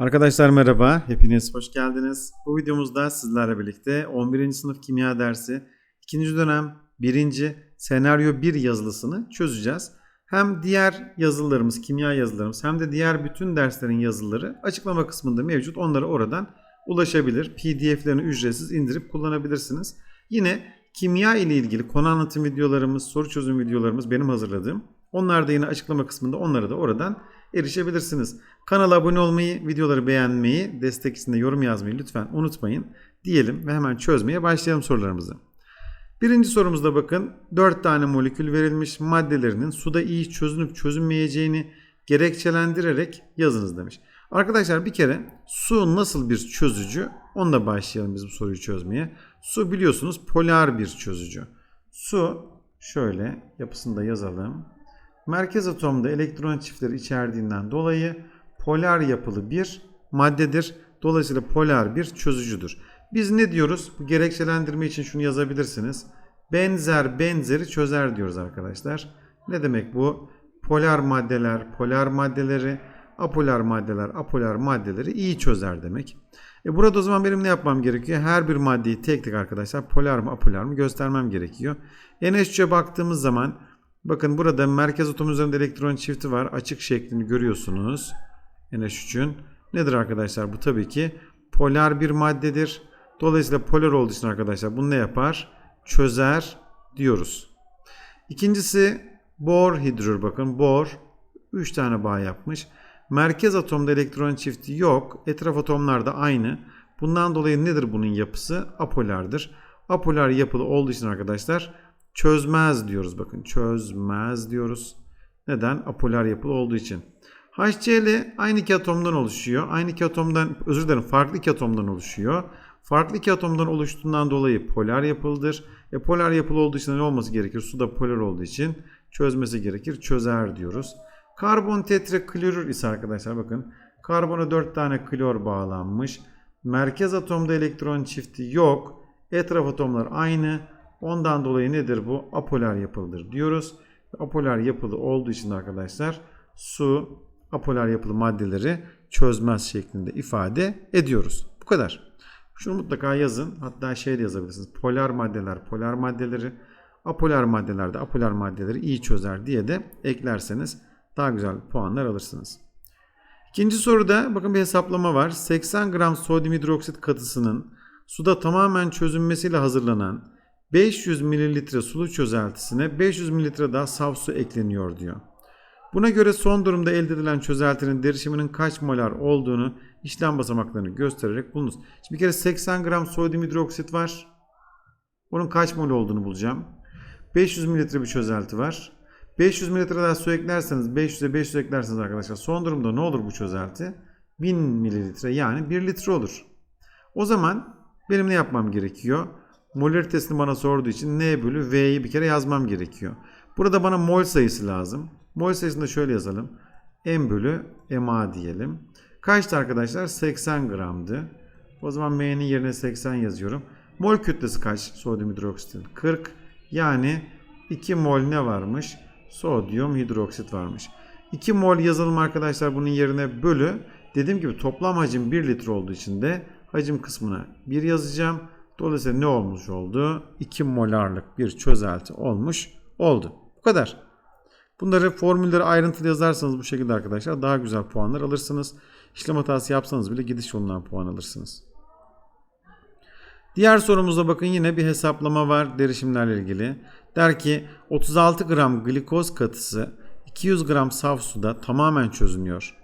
Arkadaşlar merhaba, hepiniz hoş geldiniz. Bu videomuzda sizlerle birlikte 11. sınıf kimya dersi 2. dönem 1. senaryo 1 yazılısını çözeceğiz. Hem diğer yazılarımız, kimya yazılarımız hem de diğer bütün derslerin yazıları açıklama kısmında mevcut. Onlara oradan ulaşabilir. PDF'lerini ücretsiz indirip kullanabilirsiniz. Yine kimya ile ilgili konu anlatım videolarımız, soru çözüm videolarımız benim hazırladığım. Onlar da yine açıklama kısmında onlara da oradan erişebilirsiniz. Kanala abone olmayı, videoları beğenmeyi, destek için yorum yazmayı lütfen unutmayın diyelim ve hemen çözmeye başlayalım sorularımızı. Birinci sorumuzda bakın 4 tane molekül verilmiş maddelerinin suda iyi çözünüp çözünmeyeceğini gerekçelendirerek yazınız demiş. Arkadaşlar bir kere su nasıl bir çözücü onunla başlayalım biz bu soruyu çözmeye. Su biliyorsunuz polar bir çözücü. Su şöyle yapısını da yazalım. Merkez atomda elektron çiftleri içerdiğinden dolayı polar yapılı bir maddedir. Dolayısıyla polar bir çözücüdür. Biz ne diyoruz? Bu gerekçelendirme için şunu yazabilirsiniz. Benzer benzeri çözer diyoruz arkadaşlar. Ne demek bu? Polar maddeler, polar maddeleri, apolar maddeler, apolar maddeleri iyi çözer demek. E burada o zaman benim ne yapmam gerekiyor? Her bir maddeyi tek tek arkadaşlar polar mı apolar mı göstermem gerekiyor. NH3'e baktığımız zaman bakın burada merkez atom üzerinde elektron çifti var. Açık şeklini görüyorsunuz. NH3'ün. Nedir arkadaşlar? Bu tabii ki polar bir maddedir. Dolayısıyla polar olduğu için arkadaşlar bunu ne yapar? Çözer diyoruz. İkincisi bor hidrür bakın bor 3 tane bağ yapmış. Merkez atomda elektron çifti yok. Etraf atomlar da aynı. Bundan dolayı nedir bunun yapısı? Apolardır. Apolar yapılı olduğu için arkadaşlar çözmez diyoruz bakın. Çözmez diyoruz. Neden? Apolar yapılı olduğu için. HCl aynı iki atomdan oluşuyor. Aynı iki atomdan özür dilerim farklı iki atomdan oluşuyor. Farklı iki atomdan oluştuğundan dolayı polar yapılıdır. E polar yapılı olduğu için ne olması gerekir? Su da polar olduğu için çözmesi gerekir. Çözer diyoruz. Karbon tetraklorür ise arkadaşlar bakın. Karbona 4 tane klor bağlanmış. Merkez atomda elektron çifti yok. Etraf atomlar aynı. Ondan dolayı nedir bu? Apolar yapılıdır diyoruz. Apolar yapılı olduğu için arkadaşlar su apolar yapılı maddeleri çözmez şeklinde ifade ediyoruz. Bu kadar. Şunu mutlaka yazın. Hatta şey de yazabilirsiniz. Polar maddeler, polar maddeleri, apolar maddeler de apolar maddeleri iyi çözer diye de eklerseniz daha güzel puanlar alırsınız. İkinci soruda bakın bir hesaplama var. 80 gram sodyum hidroksit katısının suda tamamen çözünmesiyle hazırlanan 500 mililitre sulu çözeltisine 500 mililitre daha saf su ekleniyor diyor. Buna göre son durumda elde edilen çözeltinin derişiminin kaç molar olduğunu işlem basamaklarını göstererek bulunuz. Şimdi bir kere 80 gram sodyum hidroksit var. Bunun kaç mol olduğunu bulacağım. 500 mililitre bir çözelti var. 500 mililitre daha su eklerseniz 500'e 500 eklerseniz arkadaşlar son durumda ne olur bu çözelti? 1000 mililitre yani 1 litre olur. O zaman benim ne yapmam gerekiyor? Molaritesini bana sorduğu için N bölü V'yi bir kere yazmam gerekiyor. Burada bana mol sayısı lazım. Mol sayısını da şöyle yazalım. M bölü MA diyelim. Kaçtı arkadaşlar? 80 gramdı. O zaman M'nin yerine 80 yazıyorum. Mol kütlesi kaç? Sodyum hidroksitin 40. Yani 2 mol ne varmış? Sodyum hidroksit varmış. 2 mol yazalım arkadaşlar bunun yerine bölü. Dediğim gibi toplam hacim 1 litre olduğu için de hacim kısmına 1 yazacağım. Dolayısıyla ne olmuş oldu? 2 molarlık bir çözelti olmuş oldu. Bu kadar. Bunları formülleri ayrıntılı yazarsanız bu şekilde arkadaşlar daha güzel puanlar alırsınız. İşlem hatası yapsanız bile gidiş yolundan puan alırsınız. Diğer sorumuzda bakın yine bir hesaplama var derişimlerle ilgili. Der ki 36 gram glikoz katısı 200 gram saf suda tamamen çözünüyor.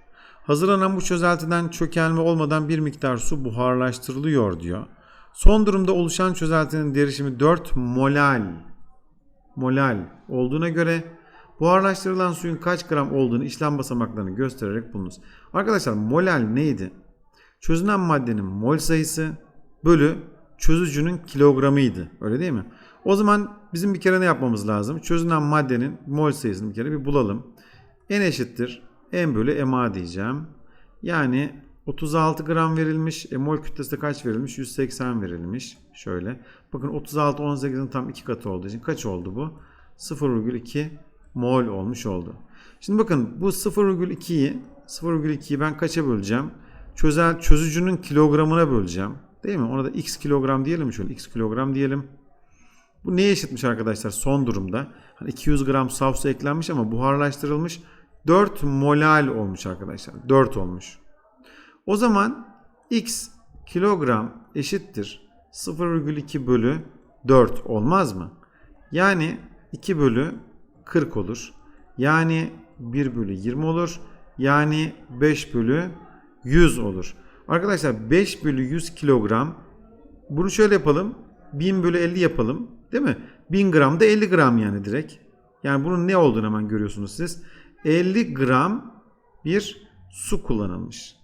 Hazırlanan bu çözeltiden çökelme olmadan bir miktar su buharlaştırılıyor diyor. Son durumda oluşan çözeltinin derişimi 4 molal molal olduğuna göre buharlaştırılan suyun kaç gram olduğunu işlem basamaklarını göstererek bulunuz. Arkadaşlar molal neydi? Çözünen maddenin mol sayısı bölü çözücünün kilogramıydı. Öyle değil mi? O zaman bizim bir kere ne yapmamız lazım? Çözünen maddenin mol sayısını bir kere bir bulalım. N eşittir M bölü MA diyeceğim. Yani 36 gram verilmiş. E, mol kütlesi de kaç verilmiş? 180 verilmiş. Şöyle. Bakın 36 18'in tam 2 katı olduğu için kaç oldu bu? 0,2 mol olmuş oldu. Şimdi bakın bu 0,2'yi 0,2'yi ben kaça böleceğim? çözel, çözücünün kilogramına böleceğim. Değil mi? Ona da x kilogram diyelim şöyle? x kilogram diyelim. Bu neye eşitmiş arkadaşlar son durumda? Hani 200 gram saf su eklenmiş ama buharlaştırılmış. 4 molal olmuş arkadaşlar. 4 olmuş. O zaman x kilogram eşittir 0,2 bölü 4 olmaz mı? Yani 2 bölü 40 olur. Yani 1 bölü 20 olur. Yani 5 bölü 100 olur. Arkadaşlar 5 bölü 100 kilogram bunu şöyle yapalım. 1000 bölü 50 yapalım. Değil mi? 1000 gram da 50 gram yani direkt. Yani bunun ne olduğunu hemen görüyorsunuz siz. 50 gram bir su kullanılmış.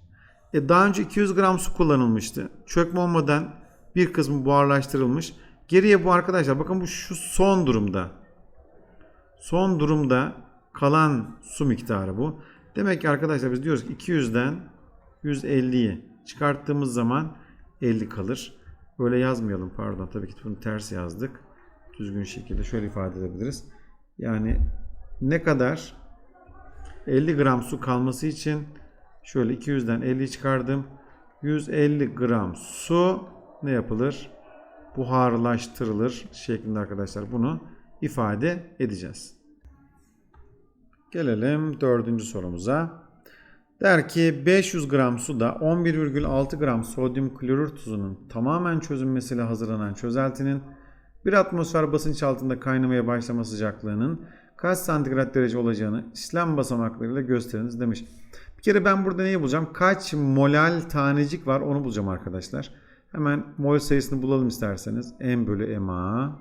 E daha önce 200 gram su kullanılmıştı. Çökme olmadan bir kısmı buharlaştırılmış. Geriye bu arkadaşlar bakın bu şu son durumda. Son durumda kalan su miktarı bu. Demek ki arkadaşlar biz diyoruz ki 200'den 150'yi çıkarttığımız zaman 50 kalır. Böyle yazmayalım pardon. Tabii ki bunu ters yazdık. Düzgün şekilde şöyle ifade edebiliriz. Yani ne kadar 50 gram su kalması için şöyle 200'den 50'yi çıkardım. 150 gram su ne yapılır? Buharlaştırılır şeklinde arkadaşlar bunu ifade edeceğiz. Gelelim dördüncü sorumuza. Der ki 500 gram suda 11,6 gram sodyum klorür tuzunun tamamen çözünmesiyle hazırlanan çözeltinin bir atmosfer basınç altında kaynamaya başlama sıcaklığının kaç santigrat derece olacağını işlem basamaklarıyla gösteriniz demiş. Bir kere ben burada neyi bulacağım? Kaç molal tanecik var onu bulacağım arkadaşlar. Hemen mol sayısını bulalım isterseniz. M bölü MA.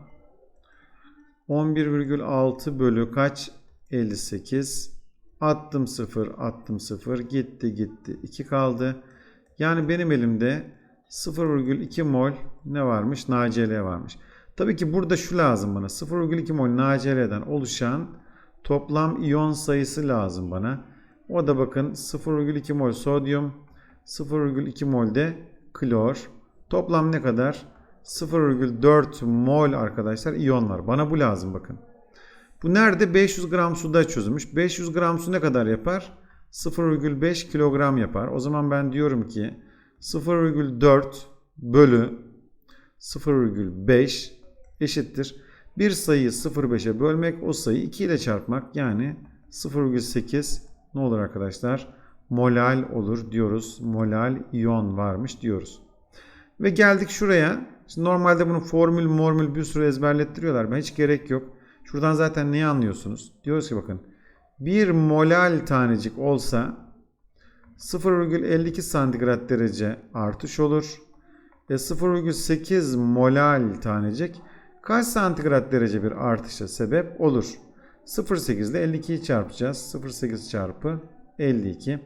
11,6 bölü kaç? 58. Attım 0, attım 0. Gitti gitti. 2 kaldı. Yani benim elimde 0,2 mol ne varmış? NaCl varmış. Tabii ki burada şu lazım bana. 0,2 mol NaCl'den oluşan toplam iyon sayısı lazım bana. O da bakın 0,2 mol sodyum, 0,2 mol de klor. Toplam ne kadar? 0,4 mol arkadaşlar iyon var. Bana bu lazım bakın. Bu nerede? 500 gram suda çözülmüş. 500 gram su ne kadar yapar? 0,5 kilogram yapar. O zaman ben diyorum ki 0,4 bölü 0,5 eşittir. Bir sayıyı 0,5'e bölmek o sayıyı 2 ile çarpmak yani 0,8 ne olur arkadaşlar? Molal olur diyoruz. Molal iyon varmış diyoruz. Ve geldik şuraya. Şimdi normalde bunu formül mormül bir sürü ezberlettiriyorlar. Ben hiç gerek yok. Şuradan zaten neyi anlıyorsunuz? Diyoruz ki bakın. Bir molal tanecik olsa 0,52 santigrat derece artış olur. E 0,8 molal tanecik kaç santigrat derece bir artışa sebep olur? 0,8 ile 52'yi çarpacağız. 0,8 çarpı 52.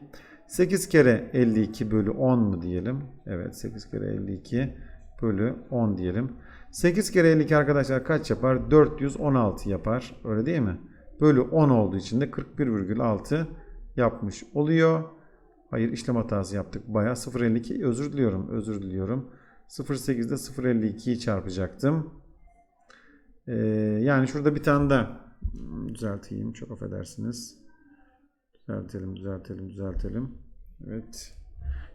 8 kere 52 bölü 10 mu diyelim? Evet 8 kere 52 bölü 10 diyelim. 8 kere 52 arkadaşlar kaç yapar? 416 yapar. Öyle değil mi? Bölü 10 olduğu için de 41,6 yapmış oluyor. Hayır işlem hatası yaptık. Baya 0,52 özür diliyorum. Özür diliyorum. 0,8'de 0,52'yi çarpacaktım. Ee, yani şurada bir tane daha düzelteyim. Çok affedersiniz. Düzeltelim, düzeltelim, düzeltelim. Evet.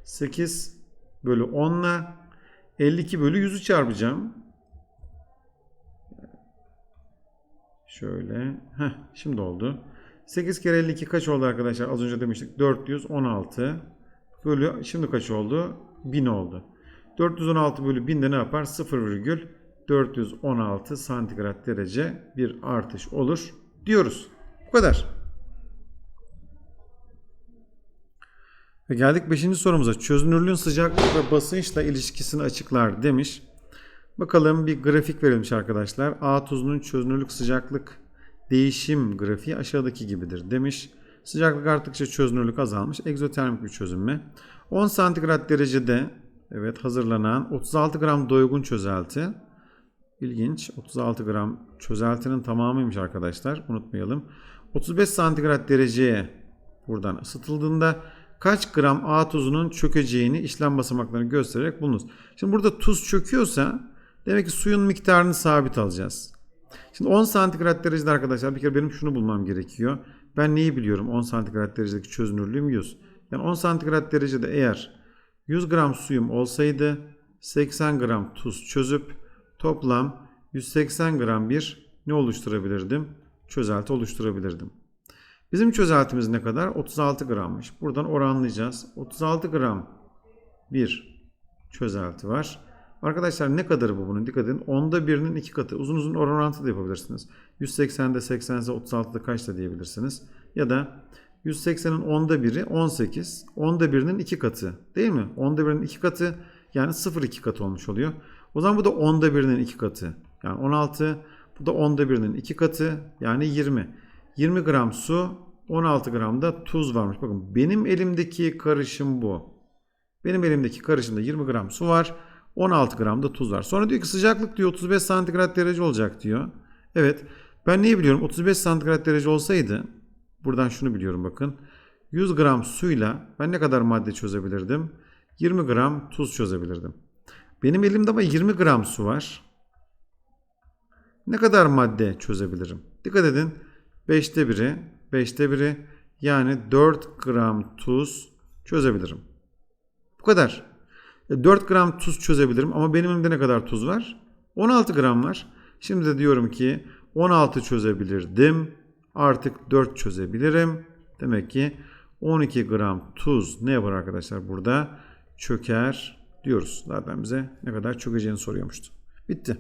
8 bölü 10 ile 52 bölü 100'ü çarpacağım. Şöyle. Heh, şimdi oldu. 8 kere 52 kaç oldu arkadaşlar? Az önce demiştik. 416 bölü şimdi kaç oldu? 1000 oldu. 416 bölü 1000 de ne yapar? 0,416 santigrat derece bir artış olur diyoruz. Bu kadar. Ve geldik 5. sorumuza. Çözünürlüğün sıcaklık ve basınçla ilişkisini açıklar demiş. Bakalım bir grafik verilmiş arkadaşlar. A tuzunun çözünürlük sıcaklık değişim grafiği aşağıdaki gibidir demiş. Sıcaklık arttıkça çözünürlük azalmış. Egzotermik bir çözünme. 10 santigrat derecede evet hazırlanan 36 gram doygun çözelti. İlginç. 36 gram çözeltinin tamamıymış arkadaşlar. Unutmayalım. 35 santigrat dereceye buradan ısıtıldığında kaç gram A tuzunun çökeceğini işlem basamaklarını göstererek bulunuz. Şimdi burada tuz çöküyorsa demek ki suyun miktarını sabit alacağız. Şimdi 10 santigrat derecede arkadaşlar bir kere benim şunu bulmam gerekiyor. Ben neyi biliyorum 10 santigrat derecedeki çözünürlüğüm 100. Yani 10 santigrat derecede eğer 100 gram suyum olsaydı 80 gram tuz çözüp toplam 180 gram bir ne oluşturabilirdim? Çözelti oluşturabilirdim. Bizim çözeltimiz ne kadar? 36 grammış. Buradan oranlayacağız. 36 gram bir çözelti var. Arkadaşlar ne kadarı bu bunun? Dikkat edin. Onda birinin iki katı. Uzun uzun oran orantı da yapabilirsiniz. 180'de 80 ise 36'da kaçta diyebilirsiniz. Ya da 180'in onda biri 18. Onda birinin iki katı. Değil mi? Onda birinin iki katı yani 0,2 katı olmuş oluyor. O zaman bu da onda birinin iki katı. Yani 16. Bu da onda birinin iki katı. Yani 20. 20 gram su 16 gram da tuz varmış. Bakın benim elimdeki karışım bu. Benim elimdeki karışımda 20 gram su var. 16 gram da tuz var. Sonra diyor ki sıcaklık diyor 35 santigrat derece olacak diyor. Evet. Ben neyi biliyorum? 35 santigrat derece olsaydı buradan şunu biliyorum bakın. 100 gram suyla ben ne kadar madde çözebilirdim? 20 gram tuz çözebilirdim. Benim elimde ama 20 gram su var. Ne kadar madde çözebilirim? Dikkat edin. 5'te 1'i, 5'te 1'i yani 4 gram tuz çözebilirim. Bu kadar. 4 gram tuz çözebilirim ama benim elimde ne kadar tuz var? 16 gram var. Şimdi de diyorum ki 16 çözebilirdim. Artık 4 çözebilirim. Demek ki 12 gram tuz ne yapar arkadaşlar burada? Çöker diyoruz. Zaten bize ne kadar çökeceğini soruyormuştu. Bitti.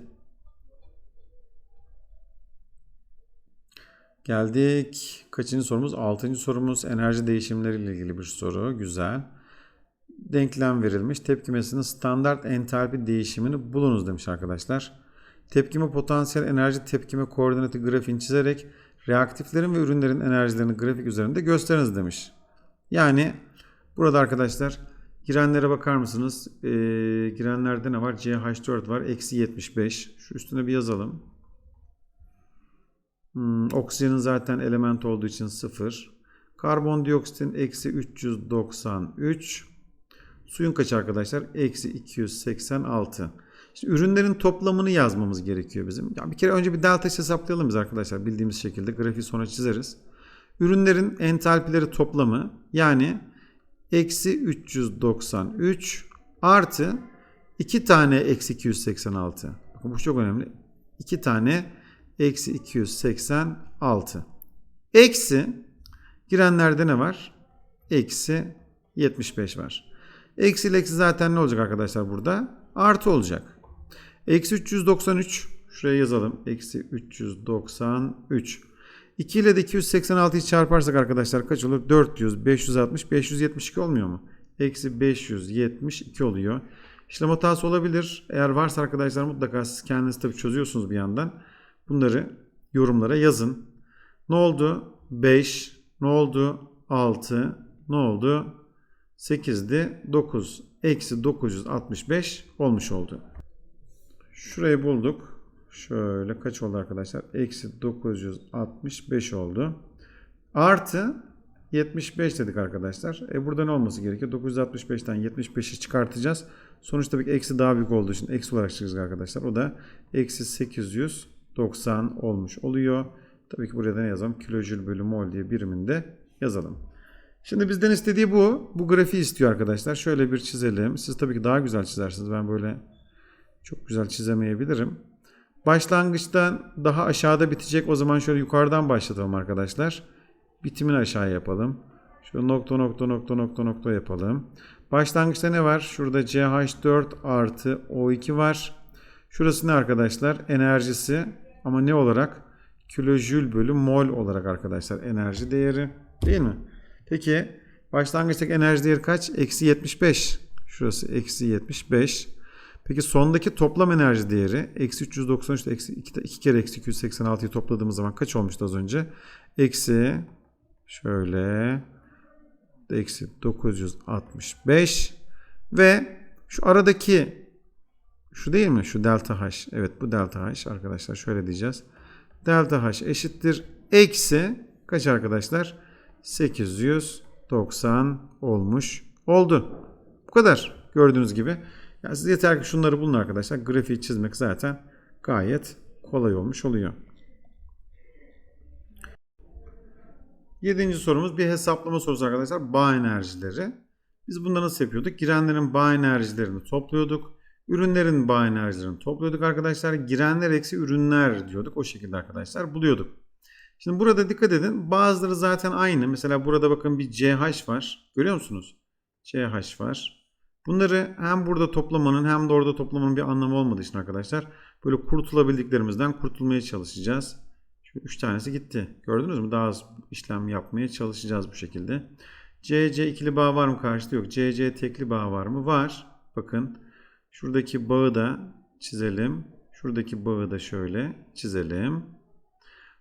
Geldik. Kaçıncı sorumuz? Altıncı sorumuz enerji değişimleriyle ilgili bir soru. Güzel. Denklem verilmiş. Tepkimesinin standart entalpi değişimini bulunuz demiş arkadaşlar. Tepkime potansiyel enerji tepkime koordinatı grafiğini çizerek reaktiflerin ve ürünlerin enerjilerini grafik üzerinde gösteriniz demiş. Yani burada arkadaşlar girenlere bakar mısınız? Ee, girenlerde ne var? CH4 var. Eksi 75. Şu üstüne bir yazalım. Hmm, oksijenin zaten element olduğu için 0. Karbondioksitin eksi 393. Suyun kaç arkadaşlar? Eksi 286. Şimdi ürünlerin toplamını yazmamız gerekiyor bizim. Ya bir kere önce bir delta hesaplayalım biz arkadaşlar. Bildiğimiz şekilde grafiği sonra çizeriz. Ürünlerin entalpileri toplamı yani eksi 393 artı 2 tane eksi 286. Bakın bu çok önemli. 2 tane eksi 286. Eksi girenlerde ne var? Eksi 75 var. Eksi ile eksi zaten ne olacak arkadaşlar burada? Artı olacak. Eksi 393 şuraya yazalım. Eksi 393. 2 ile de 286'yı çarparsak arkadaşlar kaç olur? 400, 560, 572 olmuyor mu? Eksi 572 oluyor. İşlem hatası olabilir. Eğer varsa arkadaşlar mutlaka siz kendiniz tabii çözüyorsunuz bir yandan. Bunları yorumlara yazın. Ne oldu? 5. Ne oldu? 6. Ne oldu? 8'di. 9. Eksi 965 olmuş oldu. Şurayı bulduk. Şöyle kaç oldu arkadaşlar? Eksi 965 oldu. Artı 75 dedik arkadaşlar. E burada ne olması gerekiyor? 965'ten 75'i çıkartacağız. Sonuç tabii ki eksi daha büyük olduğu için eksi olarak çıkacak arkadaşlar. O da eksi 890 olmuş oluyor. Tabii ki buraya da ne yazalım? Kilojül bölü mol diye biriminde yazalım. Şimdi bizden istediği bu. Bu grafiği istiyor arkadaşlar. Şöyle bir çizelim. Siz tabii ki daha güzel çizersiniz. Ben böyle çok güzel çizemeyebilirim. Başlangıçtan daha aşağıda bitecek. O zaman şöyle yukarıdan başlatalım arkadaşlar. Bitimini aşağı yapalım. Şöyle nokta nokta nokta nokta nokta yapalım. Başlangıçta ne var? Şurada CH4 artı O2 var. Şurası ne arkadaşlar? Enerjisi ama ne olarak? Kilojül bölü mol olarak arkadaşlar enerji değeri. Değil mi? Peki başlangıçtaki enerji değeri kaç? Eksi 75. Şurası eksi 75. Peki sondaki toplam enerji değeri eksi 393 eksi 2, 2 kere eksi 286'yı topladığımız zaman kaç olmuştu az önce? Eksi şöyle eksi 965 ve şu aradaki şu değil mi? Şu delta h. Evet bu delta h arkadaşlar şöyle diyeceğiz. Delta h eşittir eksi kaç arkadaşlar? 890 olmuş oldu. Bu kadar gördüğünüz gibi. Yani siz yeter ki şunları bulun arkadaşlar. Grafiği çizmek zaten gayet kolay olmuş oluyor. Yedinci sorumuz bir hesaplama sorusu arkadaşlar. Bağ enerjileri. Biz bunda nasıl yapıyorduk? Girenlerin bağ enerjilerini topluyorduk. Ürünlerin bağ enerjilerini topluyorduk arkadaşlar. Girenler eksi ürünler diyorduk. O şekilde arkadaşlar buluyorduk. Şimdi burada dikkat edin. Bazıları zaten aynı. Mesela burada bakın bir CH var. Görüyor musunuz? CH var. Bunları hem burada toplamanın hem de orada toplamanın bir anlamı olmadığı için arkadaşlar böyle kurtulabildiklerimizden kurtulmaya çalışacağız. Şu 3 tanesi gitti. Gördünüz mü? Daha az işlem yapmaya çalışacağız bu şekilde. CC ikili bağ var mı karşıda? Yok. CC tekli bağ var mı? Var. Bakın. Şuradaki bağı da çizelim. Şuradaki bağı da şöyle çizelim.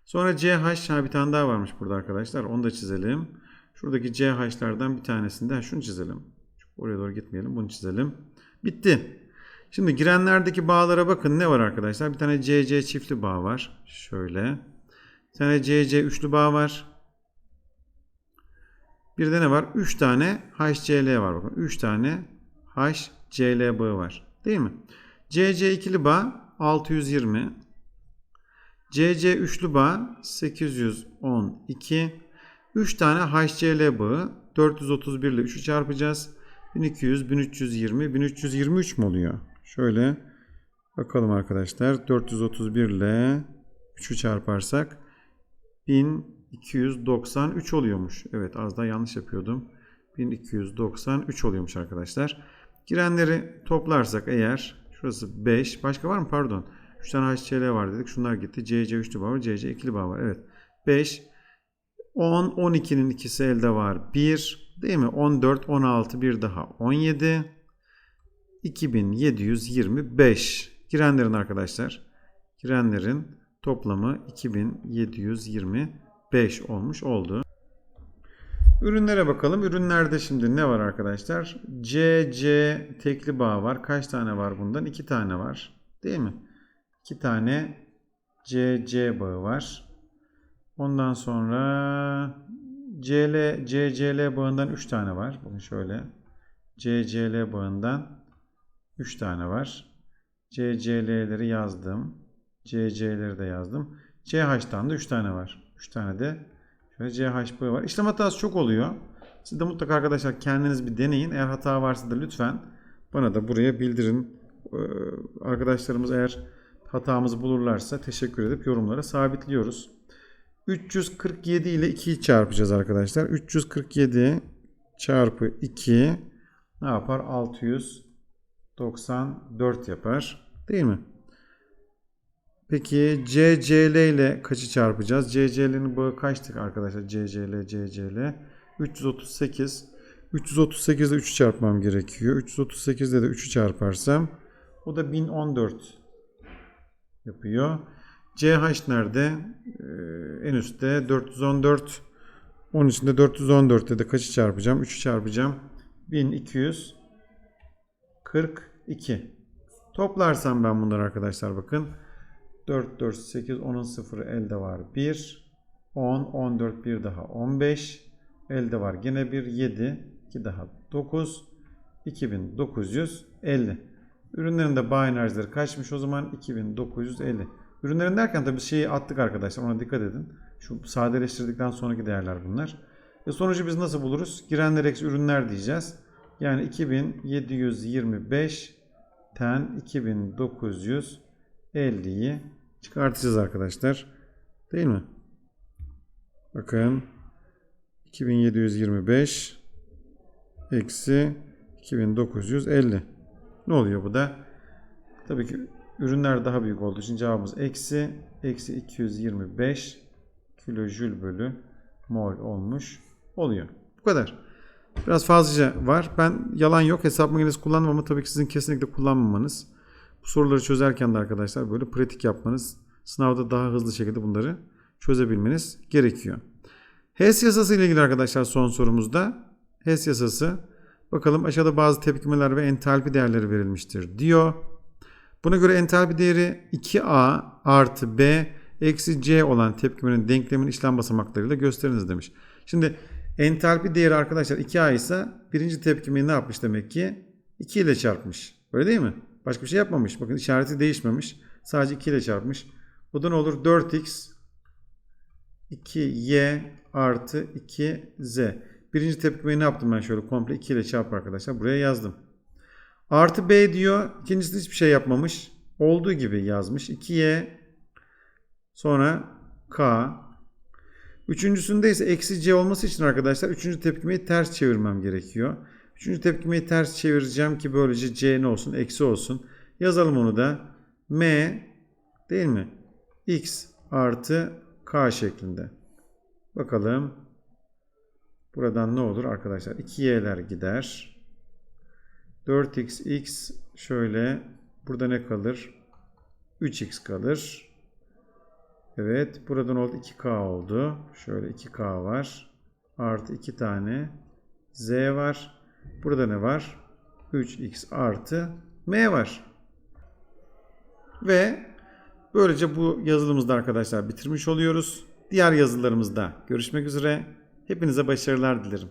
Sonra CH ha bir tane daha varmış burada arkadaşlar. Onu da çizelim. Şuradaki CH'lardan bir tanesini de şunu çizelim. Oraya doğru gitmeyelim. Bunu çizelim. Bitti. Şimdi girenlerdeki bağlara bakın ne var arkadaşlar? Bir tane CC çiftli bağ var. Şöyle. Bir tane CC üçlü bağ var. Bir de ne var? 3 tane HCl var bakın. 3 tane HCl bağı var. Değil mi? CC ikili bağ 620. CC üçlü bağ 812. 3 tane HCl bağı 431 ile 3'ü çarpacağız. 1200, 1320, 1323 mi oluyor? Şöyle bakalım arkadaşlar. 431 ile 3'ü çarparsak 1293 oluyormuş. Evet az daha yanlış yapıyordum. 1293 oluyormuş arkadaşlar. Girenleri toplarsak eğer şurası 5. Başka var mı? Pardon. 3 tane HCl var dedik. Şunlar gitti. CC üçlü bağ var. CC ikili bağ var. Evet. 5. 10, 12'nin ikisi elde var. 1. Değil mi? 14, 16 bir daha 17. 2725. Girenlerin arkadaşlar. Girenlerin toplamı 2725 olmuş oldu. Ürünlere bakalım. Ürünlerde şimdi ne var arkadaşlar? CC tekli bağ var. Kaç tane var bundan? 2 tane var. Değil mi? 2 tane CC bağı var. Ondan sonra CL, CCL bağından 3 tane var. Bakın şöyle. CCL bağından 3 tane var. CCL'leri yazdım. CC'leri de yazdım. CH'tan da 3 tane var. 3 tane de şöyle CH bağı var. İşlem hatası çok oluyor. Siz de mutlaka arkadaşlar kendiniz bir deneyin. Eğer hata varsa da lütfen bana da buraya bildirin. Ee, arkadaşlarımız eğer hatamızı bulurlarsa teşekkür edip yorumlara sabitliyoruz. 347 ile 2'yi çarpacağız arkadaşlar. 347 çarpı 2 ne yapar? 694 yapar. Değil mi? Peki CCL ile kaçı çarpacağız? CCL'nin bağı kaçtık arkadaşlar? CCL, CCL. 338. 338 ile 3'ü çarpmam gerekiyor. 338 ile de 3'ü çarparsam o da 1014 yapıyor. CH nerede? Ee, en üstte 414. Onun içinde 414'te de kaçı çarpacağım? 3'ü çarpacağım. 1242. Toplarsam ben bunları arkadaşlar bakın. 4, 4, 8, 10'un sıfırı elde var. 1, 10, 14, 1 daha 15. Elde var gene 1, 7, 2 daha 9, 2950. Ürünlerin de enerjileri kaçmış o zaman? 2950. Ürünlerin derken tabii şeyi attık arkadaşlar ona dikkat edin. Şu sadeleştirdikten sonraki değerler bunlar. Ve sonucu biz nasıl buluruz? Girenler eksi ürünler diyeceğiz. Yani 2725 ten 2950'yi çıkartacağız arkadaşlar. Değil mi? Bakın 2725 eksi 2950. Ne oluyor bu da? Tabii ki ürünler daha büyük olduğu için cevabımız eksi. Eksi 225 kilojül bölü mol olmuş oluyor. Bu kadar. Biraz fazlaca var. Ben yalan yok hesap makinesi kullanmam ama tabii ki sizin kesinlikle kullanmamanız. Bu soruları çözerken de arkadaşlar böyle pratik yapmanız, sınavda daha hızlı şekilde bunları çözebilmeniz gerekiyor. HES yasası ile ilgili arkadaşlar son sorumuzda HES yasası bakalım aşağıda bazı tepkimeler ve entalpi değerleri verilmiştir diyor. Buna göre entalpi değeri 2A artı B eksi C olan tepkimenin denklemin işlem basamaklarıyla gösteriniz demiş. Şimdi entalpi değeri arkadaşlar 2A ise birinci tepkimeyi ne yapmış demek ki? 2 ile çarpmış. Öyle değil mi? Başka bir şey yapmamış. Bakın işareti değişmemiş. Sadece 2 ile çarpmış. Bu da ne olur? 4x 2y artı 2z. Birinci tepkimeyi ne yaptım ben şöyle komple 2 ile çarp arkadaşlar. Buraya yazdım. Artı B diyor. İkincisinde hiçbir şey yapmamış. Olduğu gibi yazmış. 2Y sonra K. Üçüncüsünde ise eksi C olması için arkadaşlar üçüncü tepkimeyi ters çevirmem gerekiyor. Üçüncü tepkimeyi ters çevireceğim ki böylece C ne olsun? Eksi olsun. Yazalım onu da. M değil mi? X artı K şeklinde. Bakalım. Buradan ne olur arkadaşlar? 2y'ler gider. 4x x şöyle burada ne kalır? 3x kalır. Evet buradan oldu 2k oldu. Şöyle 2k var. Artı 2 tane z var. Burada ne var? 3x artı m var. Ve böylece bu yazılımızda arkadaşlar bitirmiş oluyoruz. Diğer yazılarımızda görüşmek üzere. Hepinize başarılar dilerim.